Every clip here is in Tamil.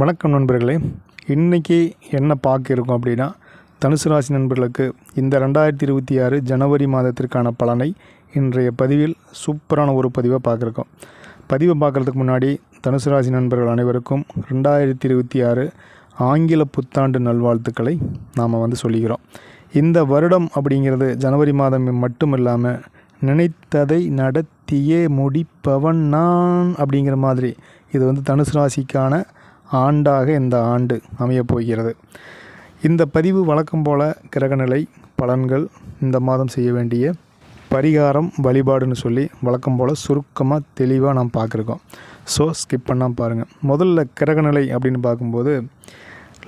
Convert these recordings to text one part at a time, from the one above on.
வணக்கம் நண்பர்களே. இன்றைக்கி என்ன பார்க்க இருக்கும் அப்படின்னா தனுசு ராசி நண்பர்களுக்கு இந்த ரெண்டாயிரத்தி இருபத்தி ஆறு ஜனவரி மாதத்திற்கான பலனை இன்றைய பதிவில் சூப்பரான ஒரு பதிவை பார்க்குறோம். பதிவை பார்க்குறதுக்கு முன்னாடி தனுசு ராசி நண்பர்கள் அனைவருக்கும் ரெண்டாயிரத்தி இருபத்தி ஆறு ஆங்கில புத்தாண்டு நல்வாழ்த்துக்களை நாம் வந்து சொல்லிக்கிறோம். இந்த வருடம் அப்படிங்கிறது ஜனவரி மாதம் மட்டும் இல்லாமல் நினைத்ததை நடத்தியே முடிப்பவன் நான் அப்படிங்கிற மாதிரி இது வந்து தனுசு ராசிக்கான ஆண்டாக இந்த ஆண்டு அமையப் போகிறது இந்த பதிவு வழக்கம் போல கிரகநிலை பலன்கள் இந்த மாதம் செய்ய வேண்டிய பரிகாரம் வழிபாடுன்னு சொல்லி வழக்கம் போல் சுருக்கமாக தெளிவாக நாம் பார்க்குறோம். ஸோ ஸ்கிப் பண்ணால் பாருங்கள் முதல்ல கிரகநிலை அப்படின்னு பார்க்கும்போது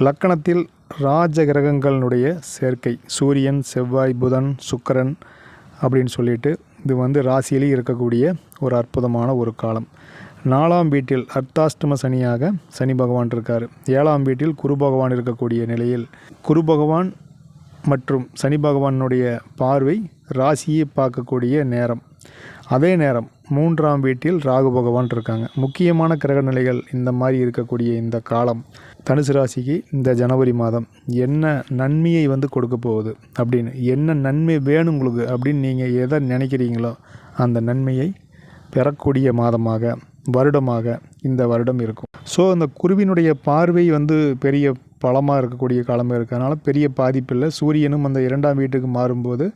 லக்கணத்தில் ராஜ கிரகங்களினுடைய சேர்க்கை சூரியன் செவ்வாய் புதன் சுக்கரன் அப்படின்னு சொல்லிட்டு இது வந்து ராசியிலேயே இருக்கக்கூடிய ஒரு அற்புதமான ஒரு காலம். நாலாம் வீட்டில் அர்த்தாஷ்டம சனியாக சனி பகவான் இருக்கார். ஏழாம் வீட்டில் குரு பகவான் இருக்கக்கூடிய நிலையில் குரு பகவான் மற்றும் சனி பகவானுடைய பார்வை ராசியை பார்க்கக்கூடிய நேரம். அதே நேரம் மூன்றாம் வீட்டில் ராகு பகவான் இருக்காங்க. முக்கியமான கிரக நிலைகள் இந்த மாதிரி இருக்கக்கூடிய இந்த காலம். தனுசு ராசிக்கு இந்த ஜனவரி மாதம். என்ன நன்மையை வந்து கொடுக்க போகுது அப்படின்னு என்ன நன்மை வேணும் உங்களுக்கு அப்படின்னு நீங்கள் எதை நினைக்கிறீங்களோ அந்த நன்மையை பெறக்கூடிய மாதமாக வருடமாக இந்த வருடம் இருக்கும். ஸோ அந்த குருவினுடைய பார்வை வந்து பெரிய பலமாக இருக்கக்கூடிய காலமாக இருக்கிறதுனால பெரிய பாதிப்பில்லை. சூரியனும் அந்த இரண்டாம் வீட்டுக்கு மாறும்போது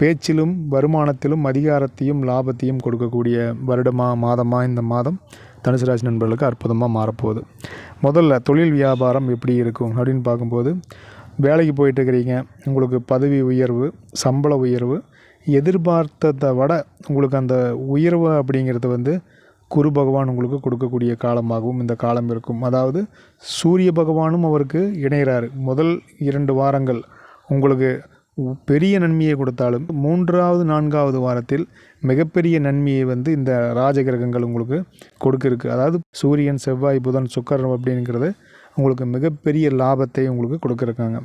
பேச்சிலும் வருமானத்திலும் அதிகாரத்தையும் லாபத்தையும் கொடுக்கக்கூடிய வருடமாக மாதமாக இந்த மாதம் தனுசு ராசி நண்பர்களுக்கு அற்புதமாக மாறப்போகுது. முதல்ல தொழில் வியாபாரம் எப்படி இருக்கும் அப்படின்னு பார்க்கும்போது வேலைக்கு போயிட்டு இருக்கிறீங்க உங்களுக்கு பதவி உயர்வு சம்பள உயர்வு எதிர்பார்த்ததை விட உங்களுக்கு அந்த உயர்வு அப்படிங்கிறது வந்து குரு பகவான் உங்களுக்கு கொடுக்கக்கூடிய காலமாகவும் இந்த காலம் இருக்கும். அதாவது சூரிய பகவானும் அவருக்கு இணைகிறாரு. முதல் இரண்டு வாரங்கள் உங்களுக்கு பெரிய நன்மையை கொடுத்தாலும் மூன்றாவது நான்காவது வாரத்தில் மிகப்பெரிய நன்மையை வந்து இந்த ராஜகிரகங்கள் உங்களுக்கு கொடுக்க அதாவது சூரியன் செவ்வாய் புதன் சுக்கரன் அப்படிங்கிறது உங்களுக்கு மிகப்பெரிய லாபத்தை உங்களுக்கு கொடுக்குறாங்க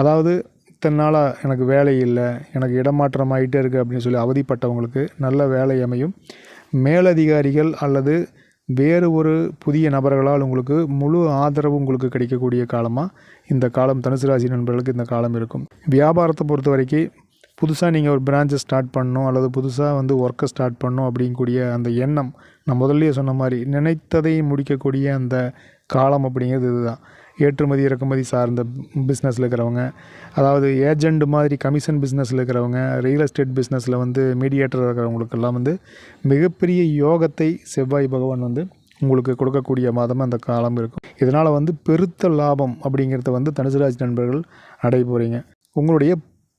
அதாவது இத்தனை நாளாக எனக்கு வேலை இல்லை எனக்கு இடமாற்றம் ஆகிட்டே இருக்குது அப்படின்னு சொல்லி அவதிப்பட்டவங்களுக்கு நல்ல வேலை அமையும். மேலதிகாரிகள் அல்லது வேறு ஒரு புதிய நபர்களால் உங்களுக்கு முழு ஆதரவு உங்களுக்கு கிடைக்கக்கூடிய காலமாக இந்த காலம் தனுசு ராசி நண்பர்களுக்கு இந்த காலம் இருக்கும். வியாபாரத்தை பொறுத்த வரைக்கும் புதுசாக நீங்கள் ஒரு பிரான்ச்சை ஸ்டார்ட் பண்ணணும் அல்லது புதுசாக வந்து ஒர்க்கை ஸ்டார்ட் பண்ணணும் அப்படிங்கக்கூடிய அந்த எண்ணம் நான் முதல்லையே சொன்ன மாதிரி நினைத்ததை முடிக்கக்கூடிய அந்த காலம் அப்படிங்கிறது இதுதான். ஏற்றுமதி இறக்குமதி சார்ந்த பிஸ்னஸில் இருக்கிறவங்க அதாவது ஏஜெண்ட் மாதிரி கமிஷன் பிஸ்னஸில் இருக்கிறவங்க ரியல் எஸ்டேட் பிஸ்னஸில் வந்து மீடியேட்டர் இருக்கிறவங்களுக்கெல்லாம் வந்து மிகப்பெரிய யோகத்தை செவ்வாய் பகவான் வந்து உங்களுக்கு கொடுக்கக்கூடிய மாதமாக அந்த காலம் இருக்கும். இதனால் வந்து பெருத்த லாபம் அப்படிங்கிறத வந்து தனுசுராஜ் நண்பர்கள் அடைய போகிறீங்க உங்களுடைய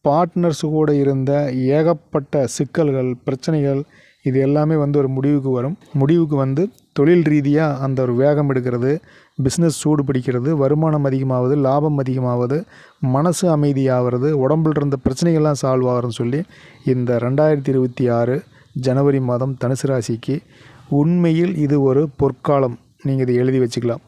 பார்ட்னர்ஸு கூட இருந்த ஏகப்பட்ட சிக்கல்கள் பிரச்சனைகள் இது எல்லாமே வந்து ஒரு முடிவுக்கு வரும். முடிவுக்கு வந்து தொழில் ரீதியாக அந்த ஒரு வேகம் எடுக்கிறது பிஸ்னஸ் சூடு பிடிக்கிறது வருமானம் அதிகமாகுது லாபம் அதிகமாகுது மனசு அமைதியாகிறது உடம்புல இருந்த பிரச்சனைகள்லாம் சால்வ் ஆகிறதுன்னு சொல்லி இந்த ரெண்டாயிரத்தி இருபத்தி ஆறு ஜனவரி மாதம் தனுசு ராசிக்கு உண்மையில் இது ஒரு பொற்காலம். நீங்கள் இதை எழுதி வச்சுக்கலாம்.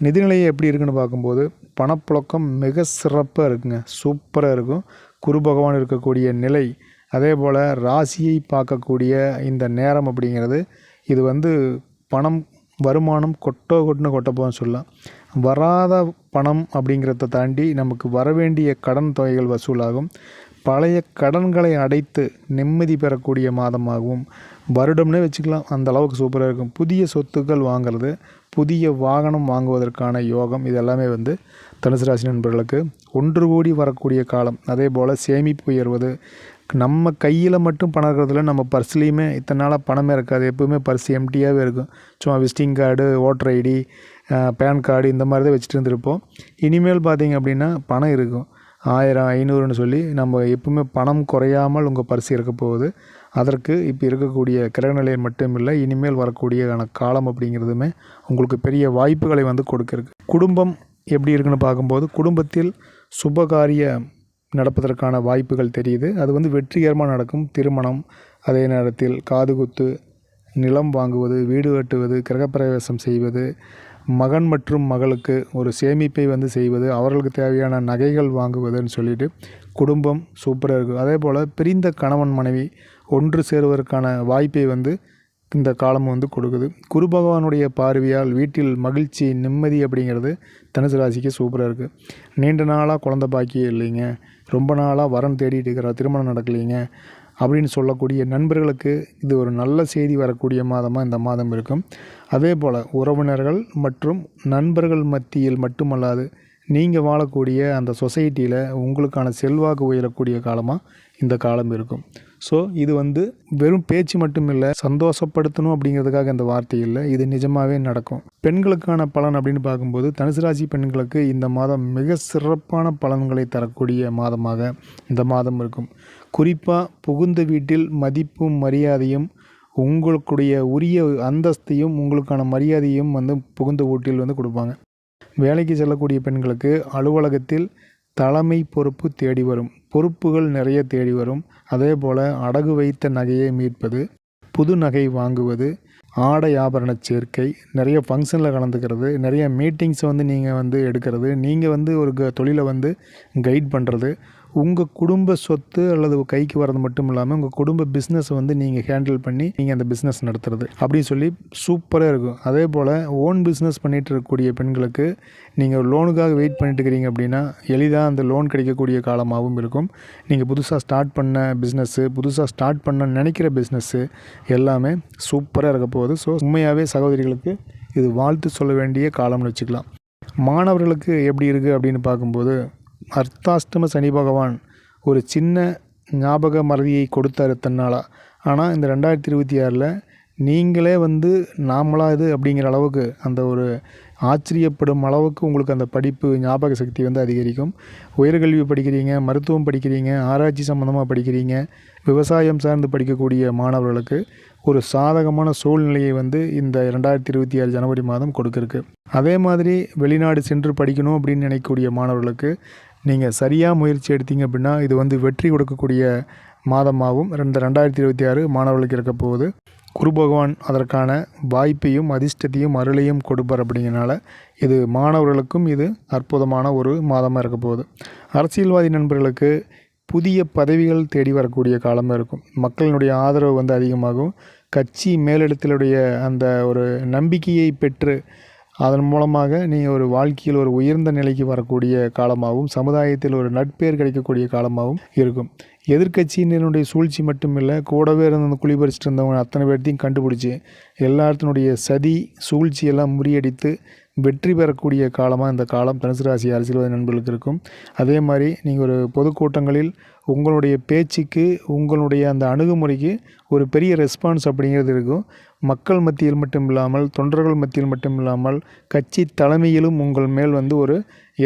நிதிநிலையை எப்படி இருக்குன்னு பார்க்கும்போது பணப்புழக்கம் மிக சிறப்பாக இருக்குங்க. சூப்பராக இருக்கும். குரு பகவான் இருக்கக்கூடிய நிலை அதே போல் ராசியை பார்க்கக்கூடிய இந்த நேரம் அப்படிங்கிறது இது வந்து பணம் வருமானம் கொட்டோ கொட்டுன்னு கொட்டப்போன்னு சொல்லலாம். வராத பணம் அப்படிங்கிறத தாண்டி நமக்கு வரவேண்டிய கடன் தொகைகள் வசூலாகும். பழைய கடன்களை அடைத்து நிம்மதி பெறக்கூடிய மாதமாகவும் வருடம்னே வச்சுக்கலாம். அந்த அளவுக்கு சூப்பராக இருக்கும். புதிய சொத்துக்கள் வாங்கிறது புதிய வாகனம் வாங்குவதற்கான யோகம் இது எல்லாமே வந்து தனுசு ராசி நண்பர்களுக்கு ஒன்று கூடி வரக்கூடிய காலம். அதே போல் சேமிப்பு உயர்வது. நம்ம கையில் மட்டும் பணம் இருக்கிறதுல நம்ம பர்ஸ்லேயுமே இத்தனை நாளாக பணமே இருக்காது. எப்போவுமே பர்ஸ் எம்டியாகவே இருக்கும். சும்மா visiting card voter ID PAN card இந்த மாதிரி தான் வச்சுட்டு இருந்திருப்போம். இனிமேல் பார்த்தீங்க அப்படின்னா பணம் இருக்கும். ஆயிரம் ஐநூறுன்னு சொல்லி நம்ம எப்பவுமே பணம் குறையாமல் உங்கள் பரிசு இருக்க போகுது. அதற்கு இப்போ இருக்கக்கூடிய கிரகநிலை மட்டும் இல்லை இனிமேல் வரக்கூடிய காலம் அப்படிங்கிறதுமே உங்களுக்கு பெரிய வாய்ப்புகளை வந்து கொடுக்கறது குடும்பம் எப்படி இருக்குன்னு பார்க்கும்போது குடும்பத்தில் சுபகாரிய நடப்பதற்கான வாய்ப்புகள் தெரியுது. அது வந்து வெற்றிகரமாக நடக்கும். திருமணம் அதே நேரத்தில் காதுகுத்து நிலம் வாங்குவது வீடு கட்டுவது கிரகப்பிரவேசம் செய்வது மகன் மற்றும் மகளுக்கு ஒரு சேமிப்பை வந்து செய்வது அவர்களுக்கு தேவையான நகைகள் வாங்குவதுன்னு சொல்லிட்டு குடும்பம் சூப்பராக இருக்கும் அதே போல் பிரிந்த கணவன் மனைவி ஒன்று சேருவதற்கான வாய்ப்பை வந்து இந்த காலம் வந்து கொடுக்குது. குரு பகவானுடைய பார்வையால் வீட்டில் மகிழ்ச்சி நிம்மதி அப்படிங்கிறது தனுசு ராசிக்கு சூப்பராக இருக்குது நீண்ட நாளாக குழந்த பாக்கியே இல்லைங்க. ரொம்ப நாளாக வரன் தேடிட்டு இருக்கிற. திருமணம் நடக்கலைங்க. அப்படின்னு சொல்லக்கூடிய நண்பர்களுக்கு இது ஒரு நல்ல செய்தி வரக்கூடிய மாதமாக இந்த மாதம் இருக்கும். அதே போல் உறவினர்கள் மற்றும் நண்பர்கள் மத்தியில் மட்டுமல்லாது நீங்கள் வாழக்கூடிய அந்த சொசைட்டியில் உங்களுக்கான செல்வாக்கு உயரக்கூடிய காலமாக இந்த காலம் இருக்கும். ஸோ இது வந்து வெறும் பேச்சு மட்டும் இல்லை சந்தோஷப்படுத்தணும் அப்படிங்கிறதுக்காக இந்த வார்த்தை இல்லை. இது நிஜமாகவே நடக்கும். பெண்களுக்கான பலன் அப்படின்னு பார்க்கும்போது தனுசு ராசி பெண்களுக்கு இந்த மாதம் மிக சிறப்பான பலன்களை தரக்கூடிய மாதமாக இந்த மாதம் இருக்கும். குறிப்பாக புகுந்த வீட்டில் மதிப்பும் மரியாதையும் உங்களுக்குடைய உரிய அந்தஸ்தையும் உங்களுக்கான மரியாதையும் வந்து புகுந்த வீட்டில் வந்து கொடுப்பாங்க. வேலைக்கு செல்லக்கூடிய பெண்களுக்கு அலுவலகத்தில் தலைமை பொறுப்பு தேடி வரும். பொறுப்புகள் நிறைய தேடி வரும். அதே போல் அடகு வைத்த நகையை மீட்பது புது நகை வாங்குவது ஆடை ஆபரண சேர்க்கை நிறைய ஃபங்க்ஷனில் கலந்துக்கிறது நிறைய மீட்டிங்ஸை வந்து நீங்கள் வந்து எடுக்கிறது நீங்கள் வந்து ஒரு க தொழிலை வந்து கைட் பண்ணுறது உங்கள் குடும்ப சொத்து அல்லது கைக்கு வரது மட்டும் இல்லாமல் உங்கள் குடும்ப பிஸ்னஸை வந்து நீங்கள் ஹேண்டில் பண்ணி நீங்கள் அந்த பிஸ்னஸ் நடத்துறது. அப்படின்னு சொல்லி சூப்பராக இருக்கும். அதே போல் ஓன் பிஸ்னஸ் பண்ணிகிட்டு இருக்கக்கூடிய பெண்களுக்கு நீங்கள் லோனுக்காக வெயிட் பண்ணிட்டு இருக்கிறீங்க அப்படின்னா எளிதாக அந்த லோன் கிடைக்கக்கூடிய காலமாகவும் இருக்கும். நீங்கள் புதுசாக ஸ்டார்ட் பண்ண பிஸ்னஸ்ஸு புதுசாக ஸ்டார்ட் பண்ண நினைக்கிற பிஸ்னஸ்ஸு எல்லாமே சூப்பராக இருக்க போகுது. ஸோ உண்மையாகவே சகோதரிகளுக்கு இது வாழ்த்து சொல்ல வேண்டிய காலம்னு வச்சுக்கலாம். மாணவர்களுக்கு எப்படி இருக்குது அப்படின்னு பார்க்கும்போது அர்த்தாஷ்டம சனி பகவான் ஒரு சின்ன ஞாபக மறதியை கொடுத்தாரு தன்னால். ஆனால் இந்த ரெண்டாயிரத்தி இருபத்தி ஆறில் நீங்களே வந்து நாமளாக இது அப்படிங்கிற அளவுக்கு அந்த ஒரு ஆச்சரியப்படும் அளவுக்கு உங்களுக்கு அந்த படிப்பு ஞாபக சக்தி வந்து அதிகரிக்கும். உயர்கல்வி படிக்கிறீங்க மருத்துவம் படிக்கிறீங்க ஆராய்ச்சி சம்மந்தமாக படிக்கிறீங்க விவசாயம் சார்ந்து படிக்கக்கூடிய மாணவர்களுக்கு ஒரு சாதகமான சூழ்நிலையை வந்து இந்த ரெண்டாயிரத்தி இருபத்தி ஆறு ஜனவரி மாதம் கொடுக்குருக்கு அதே மாதிரி வெளிநாடு சென்று படிக்கணும் அப்படின்னு நினைக்கக்கூடிய மாணவர்களுக்கு நீங்கள் சரியாக முயற்சி எடுத்தீங்க அப்படின்னா இது வந்து வெற்றி கொடுக்கக்கூடிய மாதமாகவும் ரெண்டு ரெண்டாயிரத்தி இருபத்தி ஆறு மாணவர்களுக்கு இருக்க போகுது. குரு பகவான் அதற்கான வாய்ப்பையும் அதிர்ஷ்டத்தையும் அருளையும் கொடுப்பார் அப்படிங்கிறனால இது மாணவர்களுக்கும் இது அற்புதமான ஒரு மாதமாக இருக்க போகுது. அரசியல்வாதி நண்பர்களுக்கு புதிய பதவிகள் தேடி வரக்கூடிய காலமாக இருக்கும். மக்களினுடைய ஆதரவு வந்து அதிகமாகும். கட்சி மேலிடத்திலுடைய அந்த ஒரு நம்பிக்கையை பெற்று அதன் மூலமாக நீங்கள் ஒரு வாழ்க்கையில் ஒரு உயர்ந்த நிலைக்கு வரக்கூடிய காலமாகவும் சமுதாயத்தில் ஒரு நட்பேர் கிடைக்கக்கூடிய காலமாகவும் இருக்கும். எதிர்க்கட்சியினருடைய சூழ்ச்சி மட்டும் இல்லை கூடவே இருந்த அந்த குழி பறிச்சிட்டு இருந்தவங்க அத்தனை பேர்த்தையும் கண்டுபிடிச்சி எல்லாத்தினுடைய சதி சூழ்ச்சி எல்லாம் முறியடித்து வெற்றி பெறக்கூடிய காலமாக இந்த காலம் தனுசு ராசி அரசியல்வாதி நண்பர்களுக்கு இருக்கும். அதே மாதிரி நீங்கள் ஒரு பொதுக்கூட்டங்களில் உங்களுடைய பேச்சுக்கு உங்களுடைய அந்த அணுகுமுறைக்கு ஒரு பெரிய ரெஸ்பான்ஸ் அப்படிங்கிறது இருக்கும். மக்கள் மத்தியில் மட்டும் இல்லாமல் தொண்டர்கள் மத்தியில் மட்டும் இல்லாமல் கட்சி தலைமையிலும் உங்கள் மேல் வந்து ஒரு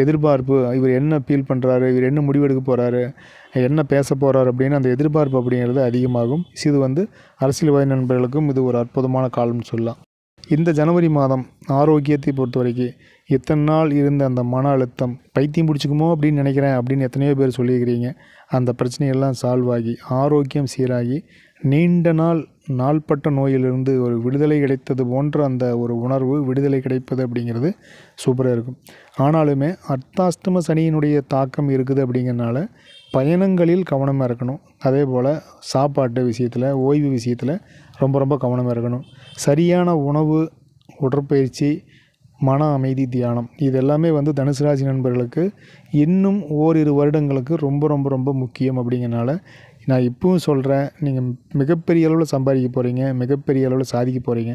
எதிர்பார்ப்பு இவர் என்ன ஃபீல் பண்ணுறாரு இவர் என்ன முடிவெடுக்க போகிறாரு என்ன பேச போகிறார் அப்படின்னு அந்த எதிர்பார்ப்பு அப்படிங்கிறது அதிகமாகும். இது வந்து அரசியல்வாதி நண்பர்களுக்கும் இது ஒரு அற்புதமான காலம்னு சொல்லலாம். இந்த ஜனவரி மாதம் ஆரோக்கியத்தை பொறுத்த வரைக்கும் இத்தனை நாள் இருந்த அந்த மன அழுத்தம் பைத்தியம் பிடிச்சிக்குமோ அப்படின்னு நினைக்கிறேன் அப்படின்னு எத்தனையோ பேர் சொல்லியிருக்கிறீங்க. அந்த பிரச்சனையெல்லாம் சால்வ் ஆகி ஆரோக்கியம் சீராகி நீண்ட நாள் நாள்பட்ட நோயிலிருந்து ஒரு விடுதலை கிடைத்தது போன்ற அந்த ஒரு உணர்வு விடுதலை கிடைப்பது அப்படிங்கிறது சூப்பராக இருக்கும். ஆனாலுமே அர்த்தாஷ்டம சனியினுடைய தாக்கம் இருக்குது அப்படிங்கிறனால பயணங்களில் கவனமாக இருக்கணும். அதே போல் சாப்பாட்டு விஷயத்தில் ஓய்வு விஷயத்தில் ரொம்ப ரொம்ப கவனமாக இருக்கணும். சரியான உணவு உடற்பயிற்சி மன அமைதி தியானம். இது எல்லாமே வந்து தனுசு ராசி நண்பர்களுக்கு இன்னும் ஓரிரு வருடங்களுக்கு ரொம்ப ரொம்ப ரொம்ப முக்கியம் அப்படிங்கிறனால நான் இப்பவும் சொல்கிறேன் நீங்கள் மிகப்பெரிய அளவில் சம்பாதிக்க போகிறீங்க மிகப்பெரிய அளவில் சாதிக்க போகிறீங்க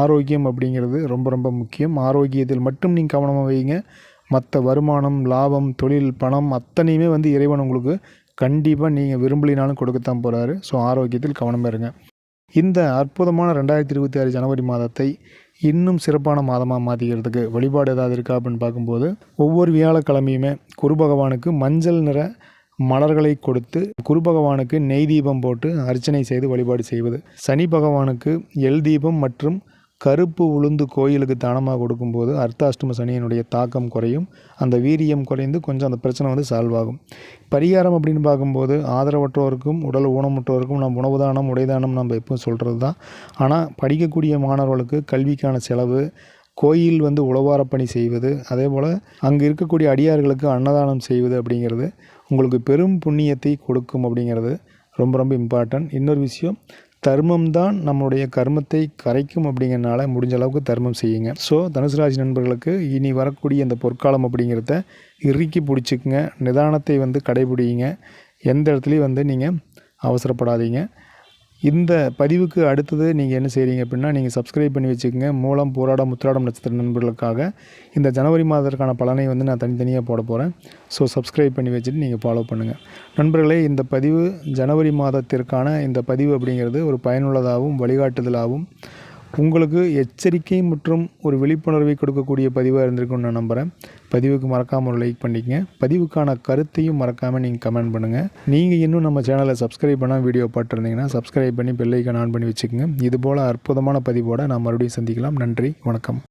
ஆரோக்கியம் அப்படிங்கிறது ரொம்ப ரொம்ப முக்கியம். ஆரோக்கியத்தில் மட்டும் நீங்கள் கவனமாக வைங்க. மற்ற வருமானம் லாபம் தொழில் பணம் அத்தனையுமே வந்து இறைவன் உங்களுக்கு கண்டிப்பாக நீங்கள் விரும்பலினாலும் கொடுக்கத்தான் போகிறாரு ஸோ ஆரோக்கியத்தில் கவனமாக இருங்க. இந்த அற்புதமான ரெண்டாயிரத்தி இருபத்தி ஆறு ஜனவரி மாதத்தை இன்னும் சிறப்பான மாதமாக மாற்றிக்கிறதுக்கு வழிபாடு ஏதாவது இருக்கா அப்படின்னு பார்க்கும்போது ஒவ்வொரு வியாழக்கிழமையுமே குரு பகவானுக்கு மஞ்சள் நிற மலர்களை கொடுத்து குரு பகவானுக்கு நெய் தீபம் போட்டு அர்ச்சனை செய்து வழிபாடு செய்வது. சனி பகவானுக்கு எல் தீபம் மற்றும் கருப்பு உளுந்து கோயிலுக்கு தானமாக கொடுக்கும்போது அர்த்தாஷ்டம சனியினுடைய தாக்கம் குறையும். அந்த வீரியம் குறைந்து கொஞ்சம் அந்த பிரச்சனை வந்து சால்வ் ஆகும். பரிகாரம் அப்படின்னு பார்க்கும்போது ஆதரவற்றோருக்கும் உடல் ஊனமுற்றோருக்கும் நம்ம உணவு தானம் உடைதானம் நம்ம எப்பவும் சொல்கிறது தான் ஆனால் படிக்கக்கூடிய மாணவர்களுக்கு கல்விக்கான செலவு கோயில் வந்து உழவார பணி செய்வது அதே போல் அங்கே இருக்கக்கூடிய அடியார்களுக்கு அன்னதானம் செய்வது அப்படிங்கிறது உங்களுக்கு பெரும் புண்ணியத்தை கொடுக்கும் அப்படிங்கிறது ரொம்ப ரொம்ப இம்பார்ட்டன்ட் இன்னொரு விஷயம் தர்மம் தான் நம்மளுடைய கர்மத்தை கரைக்கும் அப்படிங்கிறனால முடிஞ்ச அளவுக்கு தர்மம் செய்யுங்க. ஸோ தனுசு ராசி நண்பர்களுக்கு இனி வரக்கூடிய அந்த பொற்காலம் அப்படிங்கிறத இறுக்கி பிடிச்சிக்குங்க. நிதானத்தை வந்து கடைபிடிங்க எந்த இடத்துலையும் வந்து நீங்கள் அவசரப்படாதீங்க. இந்த பதிவுக்கு அடுத்தது நீங்கள் என்ன செய்கிறீங்க அப்படின்னா நீங்கள் சப்ஸ்கிரைப் பண்ணி வச்சுக்கோங்க. மூலம் போராடம் முத்திராடம் நட்சத்திர நண்பர்களுக்காக இந்த ஜனவரி மாதத்திற்கான பலனை வந்து நான் தனித்தனியாக போட போகிறேன் ஸோ சப்ஸ்கிரைப் பண்ணி வச்சுட்டு நீங்கள் ஃபாலோ பண்ணுங்கள் நண்பர்களே இந்த பதிவு ஜனவரி மாதத்திற்கான இந்த பதிவு அப்படிங்கிறது ஒரு பயனுள்ளதாகவும் வழிகாட்டுதலாகவும் உங்களுக்கு எச்சரிக்கை மற்றும் ஒரு விழிப்புணர்வை கொடுக்கக்கூடிய பதிவாக இருந்திருக்கும்னு நான் நம்புகிறேன் பதிவுக்கு மறக்காமல் ஒரு லைக் பண்ணிக்கங்க. பதிவுக்கான கருத்தையும் மறக்காமல் நீங்கள் கமெண்ட் பண்ணுங்கள் நீங்கள் இன்னும் நம்ம சேனலை சப்ஸ்கிரைப் பண்ணால் வீடியோ பார்த்துருந்தீங்கன்னா சப்ஸ்கிரைப் பண்ணி பெல்லைக்கான் ஆன் பண்ணி வச்சுக்கோங்க. இதுபோல் அற்புதமான பதிவோடு நான் மறுபடியும் சந்திக்கலாம். நன்றி வணக்கம்.